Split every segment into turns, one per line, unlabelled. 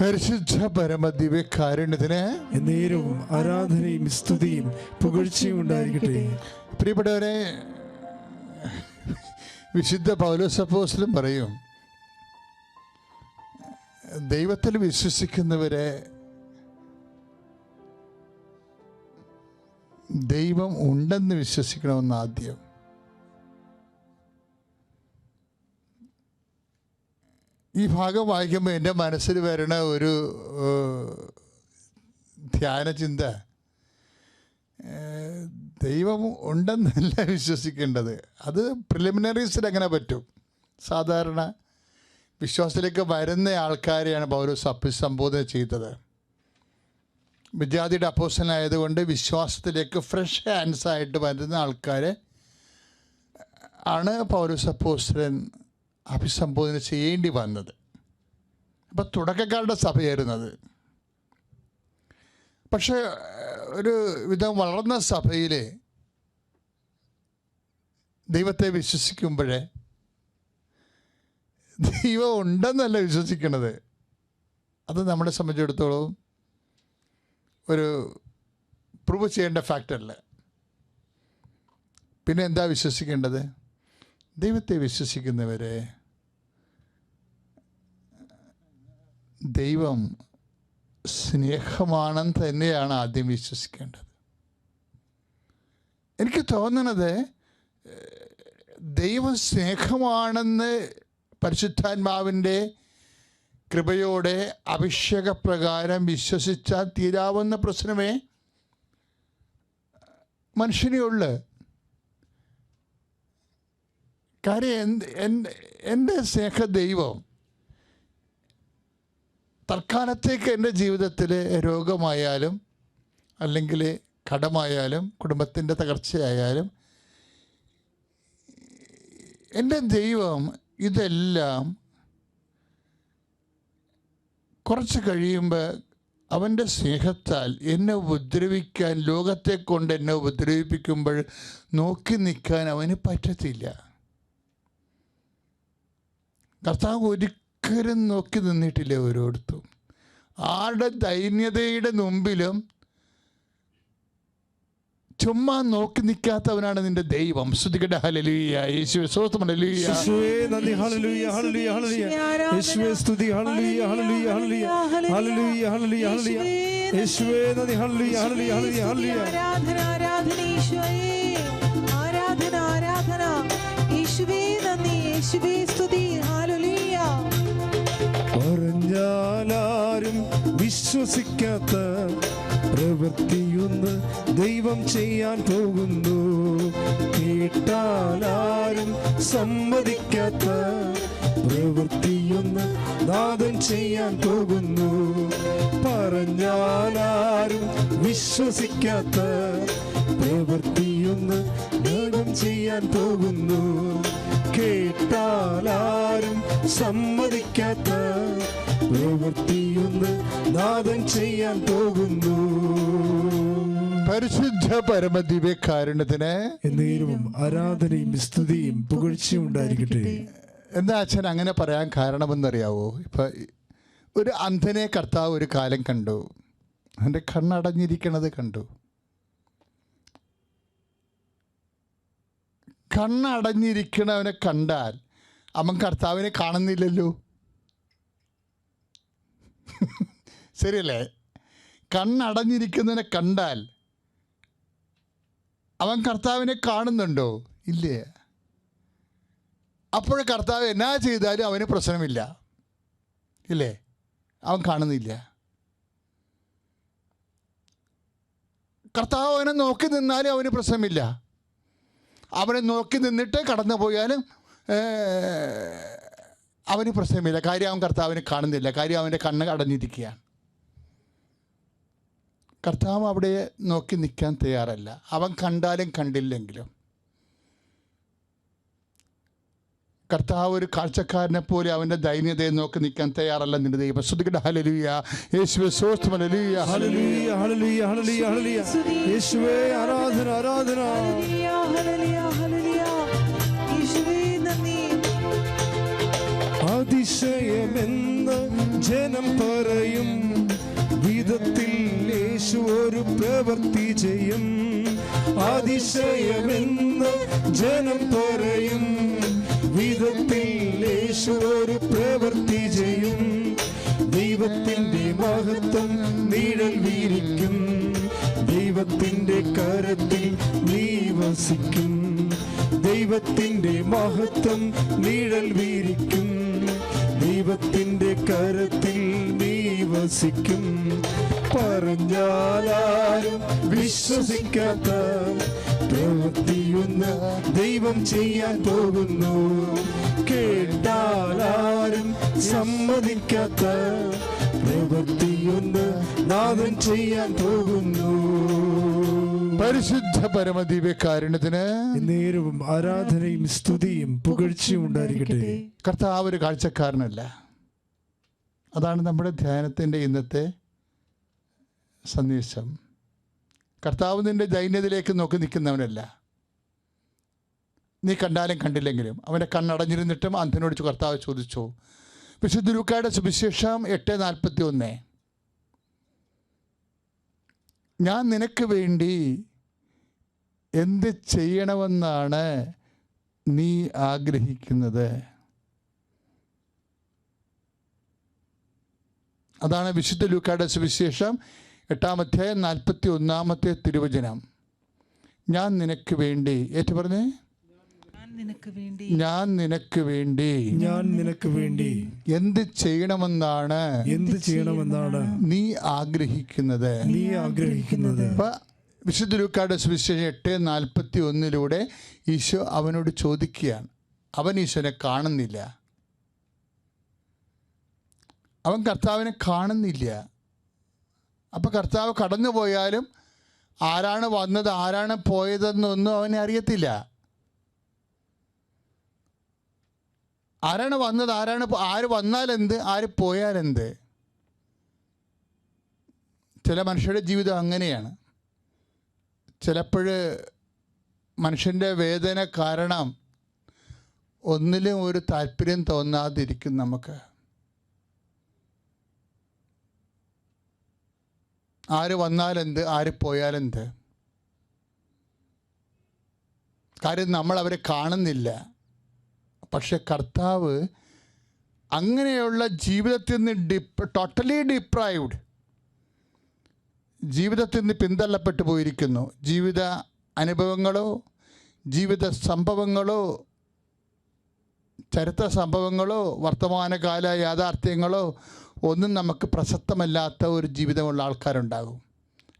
പരിശുദ്ധ പരമദിവ്യ കാരുണ്യത്തിന്
നേരവും ആരാധനയും സ്തുതിയും പുകഴ്ചയും ഉണ്ടായിരിക്കട്ടെ.
പ്രിയപ്പെട്ടവരെ വിശുദ്ധ പൗലോസപ്പോസിലും പറയും ദൈവത്തിൽ വിശ്വസിക്കുന്നവരെ ദൈവം ഉണ്ടെന്ന് വിശ്വസിക്കണമെന്ന് ആദ്യം ഈ ഭാഗം വായിക്കുമ്പോൾ എന്റെ മനസ്സിൽ വരുന്ന ഒരു ധ്യാന ചിന്ത. ദൈവം ഉണ്ടെന്നല്ല വിശ്വസിക്കേണ്ടത്. അത് പ്രിലിമിനറീസിൽ എങ്ങനെ പറ്റും? സാധാരണ വിശ്വാസത്തിലേക്ക് വരുന്ന ആൾക്കാരെയാണ് പൗലോസ് അഭിസംബോധന ചെയ്തത്. വിദ്യാർത്ഥിയുടെ അപ്പോസനായതുകൊണ്ട് വിശ്വാസത്തിലേക്ക് ഫ്രഷ് ഹാൻഡ്സ് ആയിട്ട് വരുന്ന ആൾക്കാരെ ആണ് പൗരസപ്പോസ്റ്റൻ അഭിസംബോധന ചെയ്യേണ്ടി വന്നത്. അപ്പം തുടക്കക്കാരുടെ സഭയായിരുന്നത്. പക്ഷേ ഒരു വിധം വളർന്ന സഭയിൽ ദൈവത്തെ വിശ്വസിക്കുമ്പോഴേ ദൈവം ഉണ്ടെന്നല്ല വിശ്വസിക്കണത്. അത് നമ്മളെ സംബന്ധിച്ചിടത്തോളം ഒരു പ്രൂവ് ചെയ്യേണ്ട ഫാക്ടറല്ല പിന്നെ എന്താ വിശ്വസിക്കേണ്ടത്? ദൈവത്തെ വിശ്വസിക്കുന്നവരെ ദൈവം സ്നേഹമാണെന്ന് തന്നെയാണ് ആദ്യം വിശ്വസിക്കേണ്ടത്. എനിക്ക് തോന്നുന്നത് ദൈവം സ്നേഹമാണെന്ന് പരിശുദ്ധാത്മാവിന്റെ കൃപയോടെ അഭിഷേകപ്രകാരം വിശ്വസിച്ചാൽ തീരാവുന്ന പ്രശ്നമേ മനുഷ്യനെയുള്ളൂ. കാര്യം എന്റെ സ്നേഹ ദൈവം തൽക്കാലത്തേക്ക് എന്റെ ജീവിതത്തിൽ രോഗമായാലും അല്ലെങ്കിൽ കടമായാലും കുടുംബത്തിന്റെ തകർച്ചയായാലും എന്റെ ദൈവം ഇതെല്ലാം കുറച്ച് കഴിയുമ്പോൾ അവന്റെ സ്നേഹത്താൽ എന്നെ ഉപദ്രവിക്കാൻ ലോകത്തെ കൊണ്ട് എന്നെ ഉപദ്രവിപ്പിക്കുമ്പോൾ നോക്കി നിൽക്കാൻ അവന് പറ്റത്തില്ല. കർത്താവ് ഒരിക്കലും നോക്കി നിന്നിട്ടില്ല ഓരോരുത്തും. ആരുടെ ദൈന്യതയുടെ മുമ്പിലും ചുമ്മാ നോക്കി നിൽക്കാത്തവനാണ് നിന്റെ ദൈവം. ശ്രുതികട ഹലലുയ സ്വസ്ഥം.
യേശുവേ നന്ദി ഹല്ലേലൂയ ഹല്ലേലൂയ ഹല്ലേലൂയ. യേശുവേ സ്തുതി ഹല്ലേലൂയ ഹല്ലേലൂയ ഹല്ലേലൂയ. ഹല്ലേലൂയ ഹല്ലേലൂയ ഹല്ലേലൂയ. യേശുവേ നന്ദി ഹല്ലേലൂയ ഹല്ലേലൂയ ഹല്ലേലൂയ ഹല്ലേലൂയ.
ആരാധന ആരാധന ആരാധന ആരാധന. യേശുവേ നന്ദി യേശുവേ സ്തുതി.
പറഞ്ഞാലാരും വിശ്വസിക്കാത്ത പ്രവൃത്തിയൊന്ന് ദൈവം ചെയ്യാൻ പോകുന്നു. കേട്ടാലാരും സമ്മതിക്കാത്ത പ്രവൃത്തിയൊന്ന് നാഥൻ ചെയ്യാൻ പോകുന്നു. പറഞ്ഞാലാരും വിശ്വസിക്കാത്ത പ്രവൃത്തിയൊന്ന് നാഥൻ ചെയ്യാൻ പോകുന്നു. കേട്ടാലാരും സമ്മതിക്കാത്ത പ്രവൃത്തിയൊന്ന് നാഥൻ ചെയ്യാൻ പോകുന്നു.
പരിശുദ്ധ പരമദിവ്യകാരുണ്യത്തിന്
എന്നേരവും ആരാധനയും സ്തുതിയും പുകഴ്ചയും ഉണ്ടായിരിക്കട്ടെ.
എന്താ അച്ഛൻ അങ്ങനെ പറയാൻ കാരണമെന്നറിയാവോ? ഇപ്പൊ ഒരു അന്ധനെ കർത്താവ് ഒരു കാലം കണ്ടു. അവന്റെ കണ്ണടഞ്ഞിരിക്കണത് കണ്ടു. കണ്ണടഞ്ഞിരിക്കണവനെ കണ്ടാൽ അവൻ കർത്താവിനെ കാണുന്നില്ലല്ലോ. ശരിയല്ലേ? കണ്ണടഞ്ഞിരിക്കുന്നതിനെ കണ്ടാൽ അവൻ കർത്താവിനെ കാണുന്നുണ്ടോ? ഇല്ലേ. അപ്പോൾ കർത്താവ് എന്നാ ചെയ്താലും അവന് പ്രശ്നമില്ല. ഇല്ലേ? അവൻ കാണുന്നില്ല. കർത്താവ് അവനെ നോക്കി നിന്നാലും അവന് പ്രശ്നമില്ല. അവനെ നോക്കി നിന്നിട്ട് കടന്നു പോയാലും അവന് പ്രശ്നമില്ല. കാര്യം അവൻ കർത്താവിനെ കാണുന്നില്ല. കാര്യം അവന്റെ കണ്ണ് അടഞ്ഞിരിക്കുകയാണ്. കർത്താവ് അവിടെ നോക്കി നിൽക്കാൻ തയ്യാറല്ല. അവൻ കണ്ടാലും കണ്ടില്ലെങ്കിലും. കർത്താവ് ഒരു കാഴ്ചക്കാരനെ പോലെ അവന്റെ ദൈന്യതയെ നോക്കി നിൽക്കാൻ തയ്യാറല്ല നിന്റെ ദൈവം. ശ്രദ്ധിക്കട്ടെ. ഹലലുയ യേശുവെ
യേശുവേ ആരാധന ആരാധന. അതിശയമെന്ന് ജനം പറയും. വിധത്തിൽ യേശു ഒരു പ്രവൃത്തി ചെയ്യും. അതിശയമെന്ന് ജനം പറയും. വിധത്തിൽ യേശു ഒരു പ്രവൃത്തി ചെയ്യും. ദൈവത്തിന്റെ മഹത്വം നിഴൽ വീരിക്കും. ദൈവത്തിന്റെ കരത്തിൽ നീ വസിക്കും. ദൈവത്തിന്റെ മഹത്വം നിഴൽ വീരിക്കും. ദൈവത്തിന്റെ കരത്തിൽ നീ വസിക്കും. പറഞ്ഞാലും വിശ്വസിക്കാത്ത പ്രവൃത്തിയൊന്ന് ദൈവം ചെയ്യാൻ പോകുന്നു. കേട്ടാലാരും സമ്മതിക്കാത്ത പ്രവൃത്തിയൊന്ന് നാഥൻ ചെയ്യാൻ പോകുന്നു.
പരിശുദ്ധ പരമദിവ്യകാരുണ്യത്തിന്
നേരവും ആരാധനയും സ്തുതിയും പുകഴ്ചയും ഉണ്ടായിരിക്കട്ടെ.
കർത്താവ് ഒരു കാഴ്ചക്കാരനല്ല. അതാണ് നമ്മുടെ ധ്യാനത്തിന്റെ ഇന്നത്തെ സന്ദേശം. കർത്താവ് നിന്റെ ദൈന്യതയിലേക്ക് നോക്കി നിൽക്കുന്നവനല്ല. നീ കണ്ടാലും കണ്ടില്ലെങ്കിലും അവന്റെ കണ്ണടഞ്ഞിരുന്നിട്ടും അന്ധനോട് കർത്താവ് ചോദിച്ചു. വിശുദ്ധ ലൂക്കായുടെ സുവിശേഷം എട്ട് നാൽപ്പത്തി ഒന്ന് ഞാൻ നിനക്ക് വേണ്ടി എന്ത് ചെയ്യണമെന്നാണ് നീ ആഗ്രഹിക്കുന്നത്? അതാണ് വിശുദ്ധ ലൂക്കായുടെ സുവിശേഷം എട്ടാമത്തെ നാൽപ്പത്തി ഒന്നാമത്തെ തിരുവചനം. ഞാൻ നിനക്ക് വേണ്ടി ഏറ്റു പറഞ്ഞേ?
ഞാൻ നിനക്ക് വേണ്ടി.
ഞാൻ നിനക്ക് വേണ്ടി. എന്ത് ചെയ്യണമെന്നാണ്
എന്ത് ചെയ്യണമെന്നാണ്
നീ ആഗ്രഹിക്കുന്നത്?
നീ ആഗ്രഹിക്കുന്നത്.
അപ്പൊ വിശുദ്ധ ലൂക്കാട് സുവിശേഷം എട്ട് നാൽപ്പത്തി ഒന്നിലൂടെ ഈശോ അവനോട് ചോദിക്കുകയാണ്. അവൻ ഈശോനെ കാണുന്നില്ല. അവൻ കർത്താവിനെ കാണുന്നില്ല. അപ്പം കർത്താവ് കടന്നു പോയാലും ആരാണ് വന്നത് ആരാണ് പോയതെന്നൊന്നും അവനെ അറിയത്തില്ല. ആരാണ് വന്നത്? ആരാണ് ആര് വന്നാലെന്ത്? ആര് പോയാലെന്ത്? ചില മനുഷ്യരുടെ ജീവിതം അങ്ങനെയാണ്. ചിലപ്പോൾ മനുഷ്യന്റെ വേദന കാരണം ഒന്നിലും ഒരു താല്പര്യം തോന്നാതിരിക്കും നമുക്ക്. ആര് വന്നാലെന്ത്? ആര് പോയാലെന്ത്? കാര്യം നമ്മൾ അവരെ കാണുന്നില്ല. പക്ഷെ കർത്താവ് അങ്ങനെയുള്ള ജീവിതത്തിൽ നിന്ന് ഡിപ്പ് ടോട്ടലി ഡിപ്രൈവ്ഡ് ജീവിതത്തിൽ നിന്ന് പിന്തള്ളപ്പെട്ടു പോയിരിക്കുന്നു. ജീവിത അനുഭവങ്ങളോ ജീവിത സംഭവങ്ങളോ ചരിത്ര സംഭവങ്ങളോ വർത്തമാനകാല യാഥാർത്ഥ്യങ്ങളോ ഒന്നും നമുക്ക് പ്രസക്തമല്ലാത്ത ഒരു ജീവിതമുള്ള ആൾക്കാരുണ്ടാകും.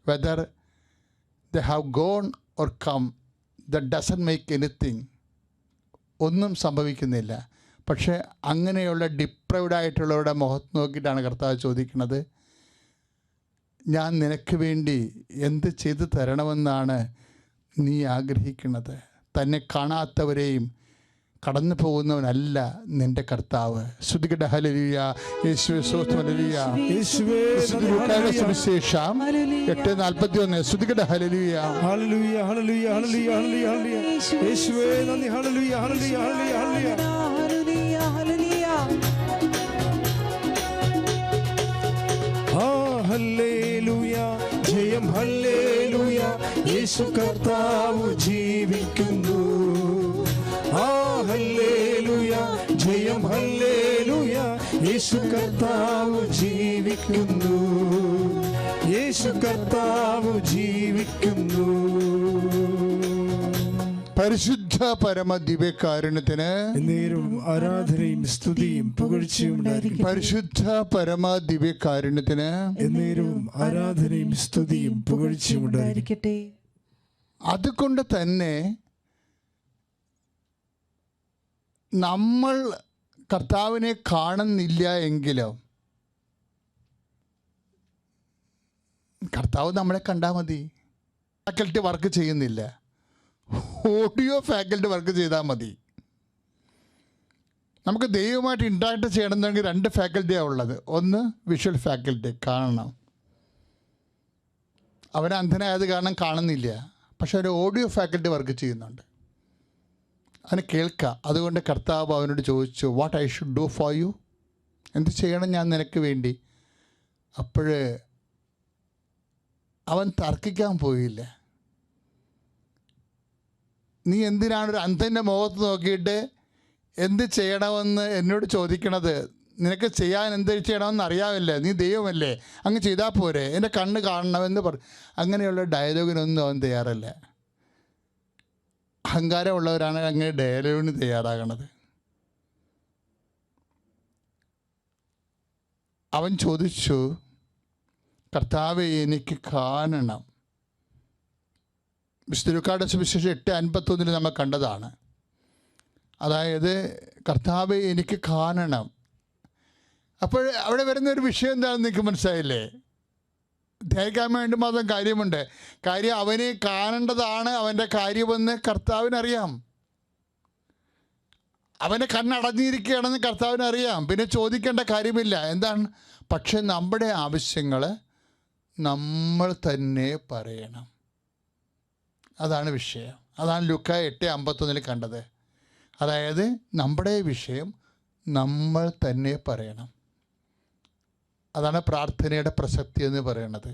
Whether they have gone or come they doesn't make anything ഒന്നും സംഭവിക്കുന്നില്ല. പക്ഷേ അങ്ങനെയുള്ള ഡിപ്രൈവ്ഡ് ആയിട്ടുള്ളവരുടെ മുഖത്ത് നോക്കിയിട്ടാണ് കർത്താവ് ചോദിക്കുന്നത്. ഞാൻ നിനക്ക് വേണ്ടി എന്ത് ചെയ്തു തരണമെന്നാണ് നീ ആഗ്രഹിക്കുന്നത്? തന്നെ കാണാത്തവരെയും കടന്നു പോകുന്നവനല്ല നിന്റെ കർത്താവ്. ശ്രുതികട ഹലലിയ സുവിശേഷം. എട്ട് നാൽപ്പത്തി ഒന്ന് ശ്രുതികട ഹലലിയ
ജയം ഹല്ലേലൂയ. യേശു കർത്താവ് ജീവിക്കുന്നു. ഹല്ലേലൂയ ജയം ഹല്ലേലൂയ. യേശു കർത്താവ് ജീവിക്കുന്നു. യേശു കർത്താവ് ജീവിക്കുന്നു.
പരിശുദ്ധ പരമ ദിവ്യകാരുണ്യത്തിന്
നേരും ആരാധനയും സ്തുതിയും പുകഴ്ചയും
പരിശുദ്ധ പരമ ദിവ്യകാരുണ്യത്തിന്
എന്നേരവും ആരാധനയും സ്തുതിയും പുകഴ്ചയും
ഉണ്ടായിരിക്കട്ടെ.
അതുകൊണ്ട് തന്നെ നമ്മൾ കർത്താവിനെ കാണുന്നില്ല എങ്കിലോ? കർത്താവ് നമ്മളെ കണ്ടാൽ മതി. ഫാക്കൽറ്റി വർക്ക് ചെയ്യുന്നില്ല. ഓഡിയോ ഫാക്കൽറ്റി വർക്ക് ചെയ്താൽ മതി. നമുക്ക് ദൈവമായിട്ട് ഇൻട്രാക്ട് ചെയ്യണമെന്നുണ്ടെങ്കിൽ രണ്ട് ഫാക്കൽറ്റിയാണ് ഉള്ളത്. ഒന്ന് വിഷ്വൽ ഫാക്കൽറ്റി കാണണം. അവൻ അന്ധനായത് കാരണം കാണുന്നില്ല. പക്ഷെ ഒരു ഓഡിയോ ഫാക്കൽറ്റി വർക്ക് ചെയ്യുന്നുണ്ട്. അവന് കേൾക്കുക അതുകൊണ്ട് കർത്താവ് അവനോട് ചോദിച്ചു what I should do for you എന്ത് ചെയ്യണം ഞാൻ നിനക്ക് വേണ്ടി? അപ്പോൾ അവൻ തർക്കിക്കാൻ പോയില്ല. നീ എന്തിനാണ് ഒരു അന്ധന്റെ മുഖത്ത് നോക്കിയിട്ട് എന്ത് ചെയ്യണമെന്ന് എന്നോട് ചോദിക്കണത്? നിനക്ക് ചെയ്യാൻ എന്ത് ചെയ്യണമെന്ന് അറിയാമല്ലേ? നീ ദൈവമല്ലേ? അങ്ങ് ചെയ്താൽ പോരെ. എന്റെ കണ്ണ് കാണണമെന്ന് പറ അങ്ങനെയുള്ള ഡയലോഗിനൊന്നും അവൻ തയ്യാറല്ല. അഹങ്കാരമുള്ളവരാണ് അങ്ങനെ ഡയലോഗിന് തയ്യാറാകണത്. അവൻ ചോദിച്ചു കർത്താവെ എനിക്ക് കാണണം. വിശുദ്ധ സുവിശേഷം എട്ട് അൻപത്തൊന്നിൽ നമ്മൾ കണ്ടതാണ്. അതായത് കർത്താവെ എനിക്ക് കാണണം. അപ്പോൾ അവിടെ വരുന്ന ഒരു വിഷയം എന്താണെന്ന് നിങ്ങൾക്ക് മനസ്സിലായില്ലേ? ധ്യാനിക്കാൻ വേണ്ടി മാത്രം കാര്യമുണ്ട്. കാര്യം അവനെ കാണേണ്ടതാണ് അവന്റെ കാര്യമെന്ന് കർത്താവിനറിയാം. അവന്റെ കണ്ണടഞ്ഞിരിക്കുകയാണെന്ന് കർത്താവിനറിയാം. പിന്നെ ചോദിക്കേണ്ട കാര്യമില്ല. എന്താണ്? പക്ഷെ നമ്മുടെ ആവശ്യങ്ങൾ നമ്മൾ തന്നെ പറയണം. അതാണ് വിഷയം. അതാണ് ലുക്ക എട്ട് അമ്പത്തൊന്നിൽ കണ്ടത്. അതായത് നമ്മുടെ വിഷയം നമ്മൾ തന്നെ പറയണം. അതാണ് പ്രാർത്ഥനയുടെ പ്രസക്തി എന്ന് പറയുന്നത്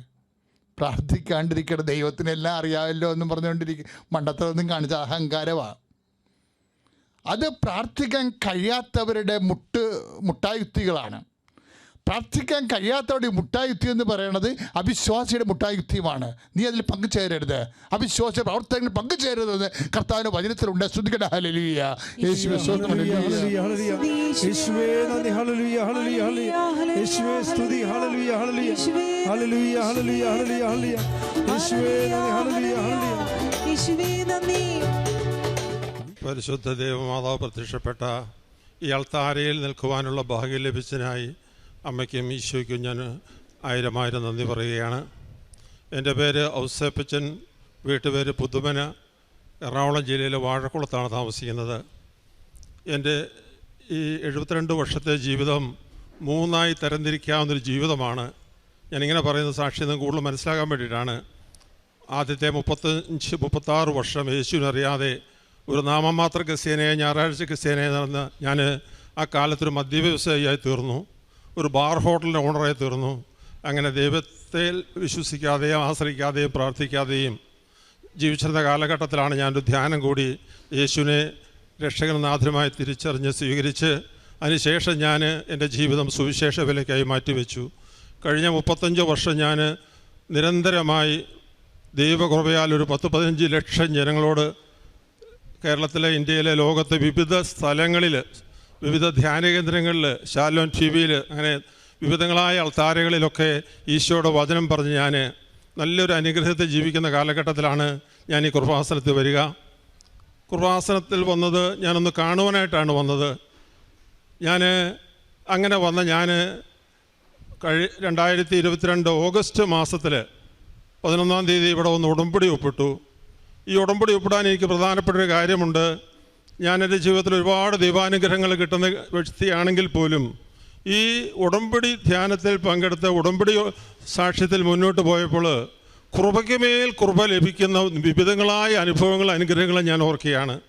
പ്രാർത്ഥിക്കാണ്ടിരിക്കട്ടെ ദൈവത്തിനെല്ലാം അറിയാമല്ലോ എന്നും പറഞ്ഞുകൊണ്ടിരിക്കും മണ്ടത്തരൊന്നും കാണിച്ച അഹങ്കാരമാണ് അത് പ്രാർത്ഥിക്കാൻ കഴിയാത്തവരുടെ മുട്ട് മുട്ടായുക്തികളാണ്. പ്രാർത്ഥിക്കാൻ കഴിയാത്തവരുടെ മുട്ടായുക്തി എന്ന് പറയുന്നത് അവിശ്വാസിയുടെ മുട്ടായുക്തിയുമാണ് നീ അതിൽ പങ്കുചേരരുത്. അവിശ്വാസ പ്രവർത്തനങ്ങളിൽ പങ്കുചേരരുതെന്ന് കർത്താവിന്റെ വചനത്തിലുണ്ട്. ശ്രുതികട ഹല്ലേലൂയ. യേശുവേ സ്തോത്രം ഹല്ലേലൂയ.
ഹല്ലേലൂയ, ഹല്ലേലൂയ. ഹല്ലേലൂയ ഹല്ലേലൂയ ഹല്ലേലൂയ. സ്തുതി. ഹല്ലേലൂയ ഹല്ലേലൂയ. ഹല്ലേലൂയ ഹല്ലേലൂയ ഹല്ലേലൂയ ഹല്ലേലൂയ. ഹല്ലേലൂയ ഹല്ലേലൂയ.
യേശുവേ നന്ദി.
പരിശുദ്ധ ദേവമാതാവ് പ്രത്യക്ഷപ്പെട്ട ഈ അൾത്താരയിൽ നിൽക്കുവാനുള്ള ഭാഗ്യം ലഭിച്ചതിനായി അമ്മയ്ക്കും ഈശോയ്ക്കും ഞാൻ ആയിരം ആയിരം നന്ദി പറയുകയാണ്. എന്റെ പേര് ഔസേപ്പച്ചൻ വീട്ടുപേര് പുതുമന എറണാകുളം ജില്ലയിലെ വാഴക്കുളത്താണ് താമസിക്കുന്നത്. എന്റെ ഈ എഴുപത്തിരണ്ട് വർഷത്തെ ജീവിതം മൂന്നായി തരംതിരിക്കാവുന്നൊരു ജീവിതമാണ്. ഞാനിങ്ങനെ പറയുന്ന സാക്ഷി നിന്ന് കൂടുതൽ മനസ്സിലാക്കാൻ വേണ്ടിയിട്ടാണ്. ആദ്യത്തെ മുപ്പത്തഞ്ച് മുപ്പത്താറ് വർഷം യേശുവിനറിയാതെ ഒരു നാമമാത്ര ക്രിസ്ത്യാനിയെ ഞായറാഴ്ച ക്രിസ്ത്യാനിയെ നടന്ന് ഞാൻ ആ കാലത്തൊരു മദ്യവ്യവസായിയായി തീർന്നു. ഒരു ബാർ ഹോട്ടലിന്റെ ഓണറായി തീർന്നു. അങ്ങനെ ദൈവത്തെ വിശ്വസിക്കാതെയും ആശ്രയിക്കാതെയും പ്രാർത്ഥിക്കാതെയും ജീവിച്ചിരുന്ന കാലഘട്ടത്തിലാണ് ഞാനൊരു ധ്യാനം കൂടി യേശുവിനെ രക്ഷകനാഥനുമായി തിരിച്ചറിഞ്ഞ് സ്വീകരിച്ച് അതിനുശേഷം ഞാൻ എന്റെ ജീവിതം സുവിശേഷ വിലയ്ക്കായി മാറ്റിവെച്ചു. കഴിഞ്ഞ മുപ്പത്തഞ്ച് വർഷം ഞാൻ നിരന്തരമായി ദൈവകൃപയാൽ ഒരു പത്ത് പതിനഞ്ച് ലക്ഷം ജനങ്ങളോട് കേരളത്തിലെ ഇന്ത്യയിലെ ലോകത്തെ വിവിധ സ്ഥലങ്ങളിൽ വിവിധ ധ്യാന കേന്ദ്രങ്ങളിൽ ഷാലോൺ ടി വിയിൽ അങ്ങനെ വിവിധങ്ങളായ അൾത്താരകളിലൊക്കെ ഈശോയുടെ വചനം പറഞ്ഞ് ഞാൻ നല്ലൊരു അനുഗ്രഹത്തെ ജീവിക്കുന്ന കാലഘട്ടത്തിലാണ് ഞാൻ ഈ കുർബാസനത്തിൽ വരിക. കുർബാസനത്തിൽ വന്നത് ഞാനൊന്ന് കാണുവാനായിട്ടാണ് വന്നത്. ഞാൻ അങ്ങനെ വന്ന ഞാൻ കഴി രണ്ടായിരത്തി ഇരുപത്തിരണ്ട് ഓഗസ്റ്റ് മാസത്തിൽ പതിനൊന്നാം തീയതി ഇവിടെ ഒന്ന് ഉടമ്പടി ഒപ്പിട്ടു. ഈ ഉടമ്പടി ഒപ്പിടാൻ എനിക്ക് പ്രധാനപ്പെട്ട ഒരു കാര്യമുണ്ട്. ഞാൻ എന്റെ ജീവിതത്തിൽ ഒരുപാട് ദൈവാനുഗ്രഹങ്ങൾ കിട്ടുന്ന വ്യക്തിയാണെങ്കിൽ പോലും ഈ ഉടമ്പടി ധ്യാനത്തിൽ പങ്കെടുത്ത ഉടമ്പടി സാക്ഷ്യത്തിൽ മുന്നോട്ട് പോയപ്പോൾ കൃപയ്ക്കുമേൽ കൃപ ലഭിക്കുന്ന വിവിധങ്ങളായ അനുഭവങ്ങൾ അനുഗ്രഹങ്ങളും ഞാൻ ഓർക്കുകയാണ്.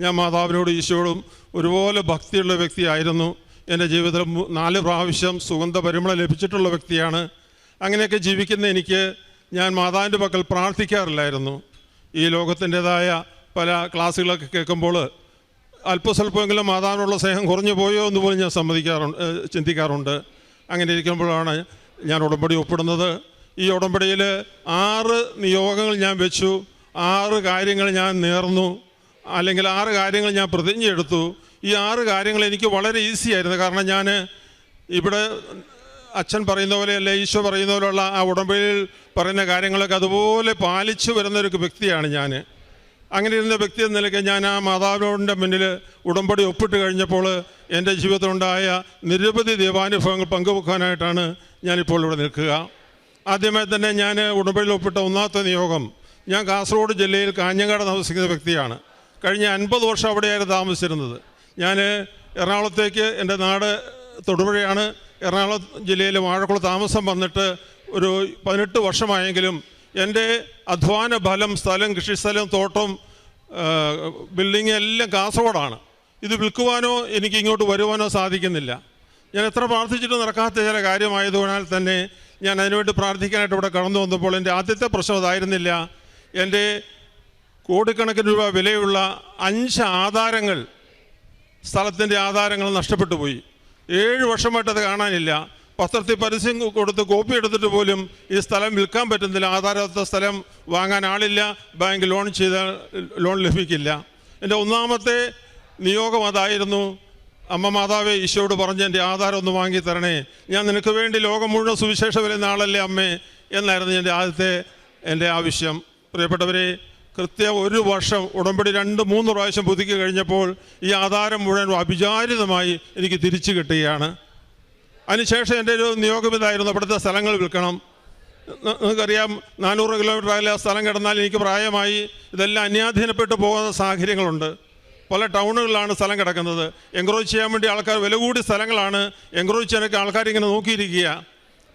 ഞാൻ മാതാവിനോട് ഈശോടും ഒരുപോലെ ഭക്തിയുള്ള വ്യക്തിയായിരുന്നു. എന്റെ ജീവിതത്തിൽ നാല് പ്രാവശ്യം സുഗന്ധ പരിമളം ലഭിച്ചിട്ടുള്ള വ്യക്തിയാണ്. അങ്ങനെയൊക്കെ ജീവിക്കുന്ന എനിക്ക് ഞാൻ മാതാവിന്റെ പക്കൽ പ്രാർത്ഥിക്കാറില്ലായിരുന്നു. ഈ ലോകത്തിന്റെതായ പല ക്ലാസ്സുകളൊക്കെ കേൾക്കുമ്പോൾ അല്പസ്വല്പമെങ്കിലും മാതാവിനുള്ള സ്നേഹം കുറഞ്ഞു പോയോ എന്ന് പോലും ഞാൻ സമ്മതിക്കാറുണ്ട് ചിന്തിക്കാറുണ്ട്. അങ്ങനെ ഇരിക്കുമ്പോഴാണ് ഞാൻ ഉടമ്പടി ഒപ്പിടുന്നത്. ഈ ഉടമ്പടിയിൽ ആറ് നിയോഗങ്ങൾ ഞാൻ വെച്ചു. ആറ് കാര്യങ്ങൾ ഞാൻ നേർന്നു. അല്ലെങ്കിൽ ആറ് കാര്യങ്ങൾ ഞാൻ പ്രതിജ്ഞ എടുത്തു ഈ ആറ് കാര്യങ്ങൾ എനിക്ക് വളരെ ഈസി ആയിരുന്നു. കാരണം ഞാൻ ഇവിടെ അച്ഛൻ പറയുന്ന പോലെ അല്ലെ ഈശോ പറയുന്ന പോലെയുള്ള ആ ഉടമ്പടിയിൽ പറയുന്ന കാര്യങ്ങളൊക്കെ അതുപോലെ പാലിച്ചു വരുന്ന ഒരു വ്യക്തിയാണ് ഞാൻ. അങ്ങനെ ഇരുന്ന വ്യക്തി എന്ന നിലയ്ക്ക് ഞാൻ ആ മാതാവിനോടിന്റെ മുന്നിൽ ഉടമ്പടി ഒപ്പിട്ട് കഴിഞ്ഞപ്പോൾ എന്റെ ജീവിതത്തിലുണ്ടായ നിരവധി ദൈവാനുഭവങ്ങൾ പങ്കുവെക്കാനായിട്ടാണ് ഞാനിപ്പോൾ ഇവിടെ നിൽക്കുക. ആദ്യമായി തന്നെ ഞാൻ ഉടമ്പടിയിൽ ഒപ്പിട്ട ഒന്നാമത്തെ നിയോഗം ഞാൻ കാസർഗോഡ് ജില്ലയിൽ കാഞ്ഞങ്ങാട് താമസിക്കുന്ന വ്യക്തിയാണ്. കഴിഞ്ഞ അൻപത് വർഷം അവിടെയായിരുന്നു താമസിച്ചിരുന്നത്. ഞാൻ എറണാകുളത്തേക്ക് എന്റെ നാട് തൊടുപുഴയാണ്. എറണാകുളം ജില്ലയിൽ വാഴക്കുളം താമസം വന്നിട്ട് ഒരു പതിനെട്ട് വർഷമായെങ്കിലും എന്റെ അധ്വാന ഫലം സ്ഥലം കൃഷിസ്ഥലം തോട്ടം ബിൽഡിങ് എല്ലാം കാസർഗോഡാണ്. ഇത് വിൽക്കുവാനോ എനിക്ക് ഇങ്ങോട്ട് വരുവാനോ സാധിക്കുന്നില്ല. ഞാൻ എത്ര പ്രാർത്ഥിച്ചിട്ടും നടക്കാത്ത ചില കാര്യമായതുകൊണ്ടാൽ തന്നെ ഞാൻ അതിനുവേണ്ടി പ്രാർത്ഥിക്കാനായിട്ട് ഇവിടെ കടന്നു വന്നപ്പോൾ എന്റെ ആദ്യത്തെ പ്രശ്നം അതായിരുന്നില്ല. എന്റെ കോടിക്കണക്കിന് രൂപ വിലയുള്ള അഞ്ച് ആധാരങ്ങൾ സ്ഥലത്തിന്റെ ആധാരങ്ങൾ നഷ്ടപ്പെട്ടു പോയി. ഏഴ് വർഷമായിട്ട് അത് കാണാനില്ല. പത്രത്തിൽ പരസ്യം കൊടുത്ത് കോപ്പി എടുത്തിട്ട് പോലും ഈ സ്ഥലം വിൽക്കാൻ പറ്റുന്നില്ല. ആധാരത്തെ സ്ഥലം വാങ്ങാൻ ആളില്ല. ബാങ്ക് ലോൺ ചെയ്താൽ ലോൺ ലഭിക്കില്ല. എന്റെ ഒന്നാമത്തെ നിയോഗം അതായിരുന്നു. അമ്മ മാതാവേ ഈശോയോട് പറഞ്ഞ് എന്റെ ആധാരം ഒന്ന് വാങ്ങി തരണേ. ഞാൻ നിനക്ക് വേണ്ടി ലോകം മുഴുവൻ സുവിശേഷം വരുന്ന ആളല്ലേ അമ്മേ എന്നായിരുന്നു എന്റെ ആദ്യത്തെ എന്റെ ആവശ്യം. പ്രിയപ്പെട്ടവരെ കൃത്യം ഒരു വർഷം ഉടമ്പടി രണ്ട് മൂന്ന് പ്രാവശ്യം പുതുക്കി കഴിഞ്ഞപ്പോൾ ഈ ആധാരം മുഴുവൻ അഭിചാരിതമായി എനിക്ക് തിരിച്ചു കിട്ടുകയാണ്. അതിനുശേഷം എന്റെ ഒരു നിയോഗം ഇതായിരുന്നു. അവിടുത്തെ സ്ഥലങ്ങൾ വിൽക്കണം. നിങ്ങൾക്കറിയാം നാനൂറ് കിലോമീറ്റർ അകലെ ആ സ്ഥലം കിടന്നാൽ എനിക്ക് പ്രായമായി ഇതെല്ലാം അന്യാധീനപ്പെട്ടു പോകുന്ന സാഹചര്യങ്ങളുണ്ട്. പല ടൗണുകളിലാണ് സ്ഥലം കിടക്കുന്നത്. എൻക്രോച്ച് ചെയ്യാൻ വേണ്ടി ആൾക്കാർ വില കൂടിയ സ്ഥലങ്ങളാണ് എൻക്രോച്ച് ചെയ്യാനൊക്കെ ആൾക്കാർ ഇങ്ങനെ നോക്കിയിരിക്കുക.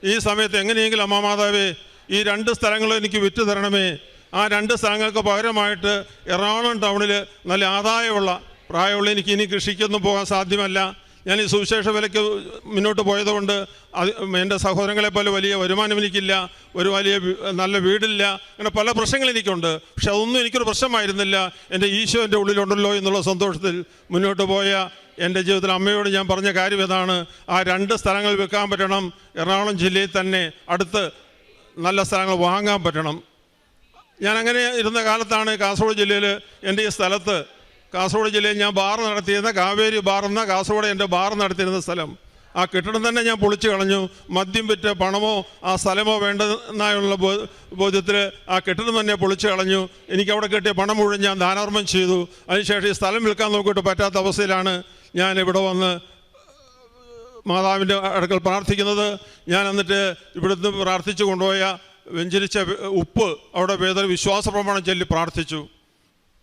ഈ സമയത്ത് എങ്ങനെയെങ്കിലും അമ്മ മാതാവേ ഈ രണ്ട് സ്ഥലങ്ങളും എനിക്ക് വിറ്റ് തരണമേ. ആ രണ്ട് സ്ഥലങ്ങൾക്ക് പകരമായിട്ട് എറണാകുളം ടൗണിൽ നല്ല ആദായമുള്ള പ്രായമുള്ള എനിക്ക് ഇനി കൃഷിക്കൊന്നും പോകാൻ സാധ്യമല്ല. ഞാൻ ഈ സുവിശേഷ വിലയ്ക്ക് മുന്നോട്ട് പോയതുകൊണ്ട് അത് എന്റെ സഹോദരങ്ങളെ പോലെ വലിയ വരുമാനം എനിക്കില്ല ഒരു വലിയ നല്ല വീടില്ല അങ്ങനെ പല പ്രശ്നങ്ങൾ എനിക്കുണ്ട്. പക്ഷെ അതൊന്നും എനിക്കൊരു പ്രശ്നമായിരുന്നില്ല. എന്റെ ഈശോ എന്റെ ഉള്ളിലുണ്ടല്ലോ എന്നുള്ള സന്തോഷത്തിൽ മുന്നോട്ട് പോയ എന്റെ ജീവിതത്തിൽ അമ്മയോട് ഞാൻ പറഞ്ഞ കാര്യം ഇതാണ് ആ രണ്ട് സ്ഥലങ്ങൾ വെക്കാൻ പറ്റണം. എറണാകുളം ജില്ലയിൽ തന്നെ അടുത്ത് നല്ല സ്ഥലങ്ങൾ വാങ്ങാൻ പറ്റണം. ഞാൻ അങ്ങനെ ഇരുന്ന കാലത്താണ് കാസർഗോഡ് ജില്ലയിൽ എന്റെ ഈ സ്ഥലത്ത് കാസർഗോഡ് ജില്ലയിൽ ഞാൻ ബാർ നടത്തിയിരുന്ന കാവേരി ബാർ എന്ന കാസർഗോഡ് എന്റെ ബാർ നടത്തിയിരുന്ന സ്ഥലം. ആ കെട്ടിടം തന്നെ ഞാൻ പൊളിച്ചു കളഞ്ഞു. മദ്യം വിറ്റ് പണമോ ആ സ്ഥലമോ വേണ്ടെന്നായുള്ള ബോധ്യത്തിൽ ആ കെട്ടിടം തന്നെ പൊളിച്ചു കളഞ്ഞു. എനിക്ക് അവിടെ കിട്ടിയ പണം മുഴുവൻ ഞാൻ ദാനാർമ്മം ചെയ്തു. അതിനുശേഷം ഈ സ്ഥലം വിൽക്കാൻ നോക്കിയിട്ട് പറ്റാത്ത അവസ്ഥയിലാണ് ഞാൻ ഇവിടെ വന്ന് മാതാവിന്റെ അടുക്കൽ പ്രാർത്ഥിക്കുന്നത്. ഞാൻ എന്നിട്ട് ഇവിടുന്ന് പ്രാർത്ഥിച്ചു കൊണ്ടുപോയ വെഞ്ചരിച്ച ഉപ്പ് അവിടെ വേദന വിശ്വാസ പ്രമാണം ചൊല്ലി പ്രാർത്ഥിച്ചു.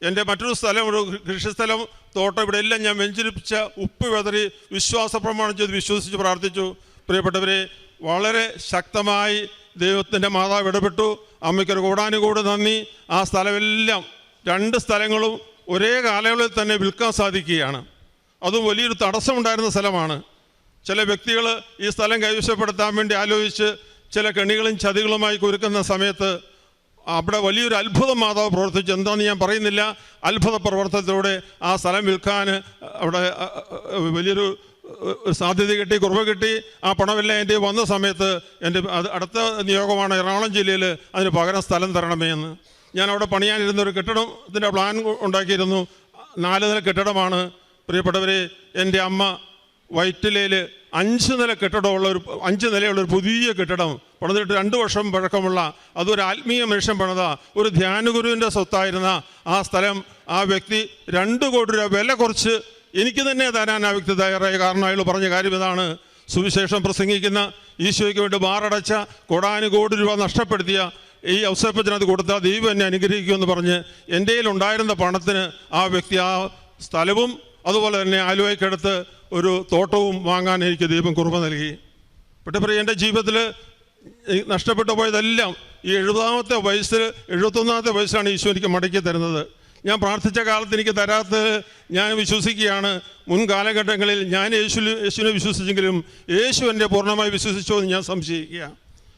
എന്റെ മറ്റൊരു സ്ഥലം ഒരു കൃഷിസ്ഥലം തോട്ടം. ഇവിടെ എല്ലാം ഞാൻ വെഞ്ചരിപ്പിച്ച ഉപ്പ് വെതറി വിശ്വാസ പ്രമാണം വിശ്വസിച്ച് പ്രാർത്ഥിച്ചു. പ്രിയപ്പെട്ടവരെ വളരെ ശക്തമായി ദൈവത്തിന്റെ മാതാവ് ഇടപെട്ടു. അമ്മയ്ക്കൊരു കൂടാനുകൂട് നന്ദി. ആ സ്ഥലമെല്ലാം രണ്ട് സ്ഥലങ്ങളും ഒരേ കാലയളവിൽ തന്നെ വിൽക്കാൻ സാധിക്കുകയാണ്. അതും വലിയൊരു തടസ്സമുണ്ടായിരുന്ന സ്ഥലമാണ്. ചില വ്യക്തികൾ ഈ സ്ഥലം കൈവശപ്പെടുത്താൻ വേണ്ടി ആലോചിച്ച് ചില കെണികളും ചതികളുമായി കുരുക്കുന്ന സമയത്ത് അവിടെ വലിയൊരു അത്ഭുതം മാതാവ് പ്രവർത്തിച്ചു. എന്താണെന്ന് ഞാൻ പറയുന്നില്ല. അത്ഭുത പ്രവർത്തനത്തിലൂടെ ആ സ്ഥലം വിൽക്കാൻ അവിടെ വലിയൊരു സാധ്യത കിട്ടി കുറവ് കിട്ടി. ആ പണമെല്ലാം എന്റെ വന്ന സമയത്ത് എന്റെ അടുത്ത നിയോഗമാണ് എറണാകുളം ജില്ലയിൽ അതിന് പകരം സ്ഥലം തരണമേ എന്ന്. ഞാൻ അവിടെ പണിയാനിരുന്ന ഒരു കെട്ടിടത്തിന്റെ പ്ലാൻ ഉണ്ടാക്കിയിരുന്നു. നാല് നില കെട്ടിടമാണ്. പ്രിയപ്പെട്ടവരെ എന്റെ അമ്മ വൈറ്റിലയിൽ അഞ്ച് നില കെട്ടിടമുള്ള ഒരു അഞ്ച് നിലയുള്ള ഒരു പുതിയ കെട്ടിടം പണിതിട്ട് രണ്ട് വർഷം പഴക്കമുള്ള അതൊരു ആത്മീയ മനുഷ്യൻ പണിത ഒരു ധ്യാനഗുരുവിന്റെ സ്വത്തായിരുന്ന ആ സ്ഥലം ആ വ്യക്തി രണ്ട് കോടി രൂപ വില കുറച്ച് എനിക്ക് തന്നെ തരാൻ ആ വ്യക്തി തയ്യാറായ കാരണം അയാൾ പറഞ്ഞ കാര്യം ഇതാണ്. സുവിശേഷം പ്രസംഗിക്കുന്ന ഈശോയ്ക്ക് വേണ്ടി ബാറടച്ച കോടാനുകോടി രൂപ നഷ്ടപ്പെടുത്തിയ ഈ ഔസേപ്പച്ചനത് കൊടുത്താൽ ദൈവം എന്നെ അനുഗ്രഹിക്കുമെന്ന് പറഞ്ഞ് എന്റെ ഉണ്ടായിരുന്ന പണത്തിന് ആ വ്യക്തി ആ സ്ഥലവും അതുപോലെ തന്നെ ആലുവയ്ക്കടുത്ത് ഒരു തോട്ടവും വാങ്ങാൻ എനിക്ക് ദൈവം കുറവ് നൽകി. പെട്ടപ്പറ എന്റെ ജീവിതത്തിൽ നഷ്ടപ്പെട്ടു പോയതെല്ലാം ഈ എഴുപതാമത്തെ വയസ്സിൽ എഴുപത്തൊന്നാമത്തെ വയസ്സിലാണ് ഈശോ എനിക്ക് മടക്കി തരുന്നത്. ഞാൻ പ്രാർത്ഥിച്ച കാലത്ത് എനിക്ക് തരാത്തത് ഞാൻ വിശ്വസിക്കുകയാണ്. മുൻ കാലഘട്ടങ്ങളിൽ ഞാൻ യേശു യേശുവിനെ വിശ്വസിച്ചെങ്കിലും യേശു എന്നെ പൂർണമായി വിശ്വസിച്ചോ എന്ന് ഞാൻ സംശയിക്കുക